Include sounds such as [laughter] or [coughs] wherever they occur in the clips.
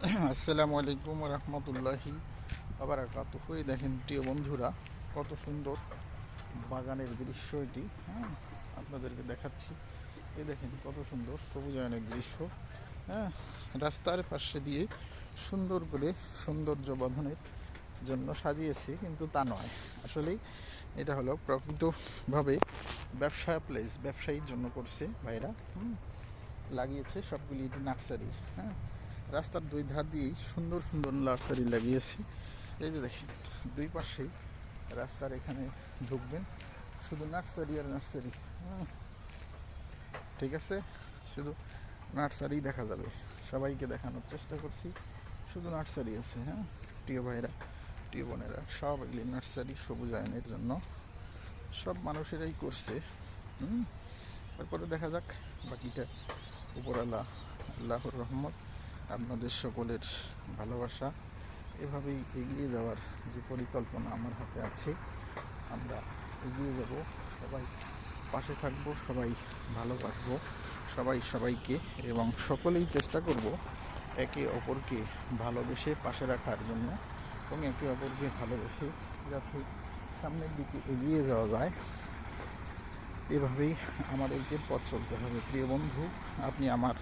[coughs] আসসালামু আলাইকুম রহমতুল্লাহি আবার কাত হয়ে দেখেন প্রিয় বন্ধুরা, কত সুন্দর বাগানের দৃশ্য এটি হ্যাঁ? আপনাদেরকে দেখাচ্ছি। এই দেখেন কত সুন্দর সবুজায়নের দৃশ্য হ্যাঁ? রাস্তার পাশে দিয়ে সুন্দর করে সৌন্দর্য বর্ধনের জন্য সাজিয়েছে, কিন্তু তা নয়। আসলেই এটা হলো প্রকৃতভাবে ব্যবসা প্লেস ব্যবসায়ীর জন্য করছে ভাইরা লাগিয়েছে সবগুলি এটি নার্সারি হ্যাঁ? রাস্তার দুই ধার দিয়েই সুন্দর সুন্দর নার্সারি লাগিয়েছে। এই যে দেখেন, দুই পাশেই রাস্তার এখানে ঢুকবেন। শুধু নার্সারি আর নার্সারি। ঠিক আছে? শুধু নার্সারি দেখা যাবে। সবাইকে দেখানোর চেষ্টা করছি। শুধু নার্সারি আছে হ্যাঁ? প্রিয় ভাইরা প্রিয় বোনেরা, সব এগুলি নার্সারি সবুজায়নের জন্য। সব মানুষেরাই করছে। তারপরে দেখা যাক বাকিটা। উপরালা আল্লাহর রহমত। আপনাদের সকলের ভালোবাসা। এভাবেই এগিয়ে যাওয়ার যে পরিকল্পনা আমার হাতে আছে, আমরা এগিয়ে যাব। সবাই পাশে থাকব, সবাই ভালোবাসবো সবাই সবাইকে এবং সকলেই চেষ্টা করব একে অপরকে ভালোবেসে পাশে রাখার জন্য এবং একে অপরকে ভালোবেসে যাতে সামনের দিকে এগিয়ে যাওয়া যায়। এভাবেই আমাদেরকে পথ চলতে হবে। প্রিয় বন্ধু, আপনি আমার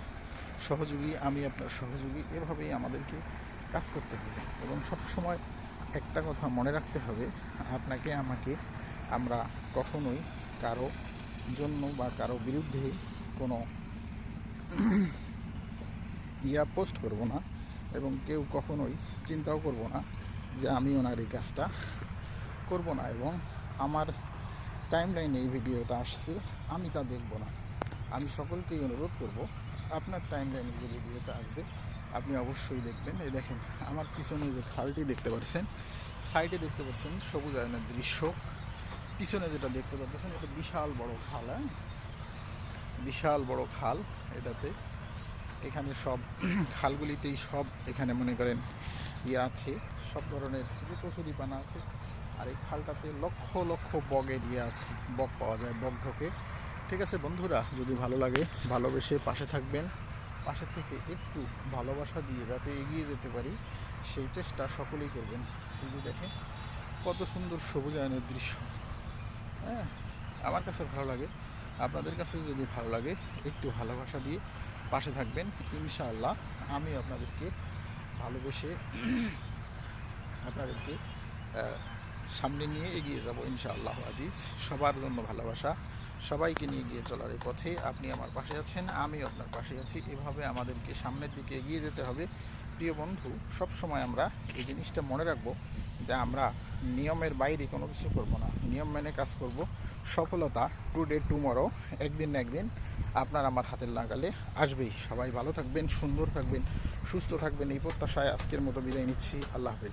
সহযোগী, আমি আপনার সহযোগী, এভাবেই আমাদেরকে কাজ করতে হবে। এবং সব সময় একটা কথা মনে রাখতে হবে, আপনাকে, আমাকে, আমরা কখনোই কারও জন্য বা কারও বিরুদ্ধে কোনো ইয়া পোস্ট করব না এবং কেউ কখনোই চিন্তাও করব না যে আমি ওনার এই কাজটা করব না এবং আমার টাইম লাইনে এই ভিডিওটা আসছে, আমি তা দেখব না। আমি সকলকেই অনুরোধ করব আপনার টাইম লাইনে যে ভিডিওটা আসবে। আপনি অবশ্যই দেখবেন। এই দেখেন, আমার পিছনে যে খালটি দেখতে পাচ্ছেন সাইডে দেখতে পাচ্ছেন সবুজ আয়নের দৃশ্য। পিছনে যেটা দেখতে পাচ্ছেন, এটা বিশাল বড় খাল হ্যাঁ? বিশাল বড় খাল এটাতে। এখানে সব [clears throat] খালগুলিতেই সব এখানে মনে করেন ইয়ে আছে। সব ধরনের যে কচুরি পানা আছে, আর এই খালটাতে লক্ষ লক্ষ বগের ইয়ে আছে, বক পাওয়া যায়, বক ঢোকে। ঠিক আছে বন্ধুরা, যদি ভালো লাগে, ভালোবেসে পাশে থাকবেন। পাশে থেকে একটু ভালোবাসা দিয়ে যাতে এগিয়ে যেতে পারি, সেই চেষ্টা সকলেই করবেন। যে দেখেন, কত সুন্দর সবুজায়নের দৃশ্য। হ্যাঁ আমার কাছে ভালো লাগে। আপনাদের কাছে যদি ভালো লাগে, একটু ভালোবাসা দিয়ে পাশে থাকবেন, ইনশাআল্লাহ আমি আপনাদেরকে ভালোবেসে [clears throat] আপনাদেরকে সামনে নিয়ে এগিয়ে যাব, ইনশাআল্লাহ আজিজ। সবার জন্য ভালোবাসা। সবাইকে নিয়ে গিয়ে চলার এই পথে আপনি আমার পাশে আছেন আমি আপনার পাশে আছি। এভাবে আমাদেরকে সামনের দিকে এগিয়ে যেতে হবে। প্রিয় বন্ধু সব সময় আমরা এই জিনিসটা মনে রাখব যে আমরা নিয়মের বাইরে কোনো কিছু করব না। নিয়ম মেনে কাজ করব। সফলতা টু টুডে, টুমরো, একদিন না একদিন আপনার আমার হাতের লাগালে আসবেই। সবাই ভালো থাকবেন, সুন্দর থাকবেন, সুস্থ থাকবেন। এই প্রত্যাশায় আজকের মতো বিদায় নিচ্ছি। আল্লাহ হাফেজ।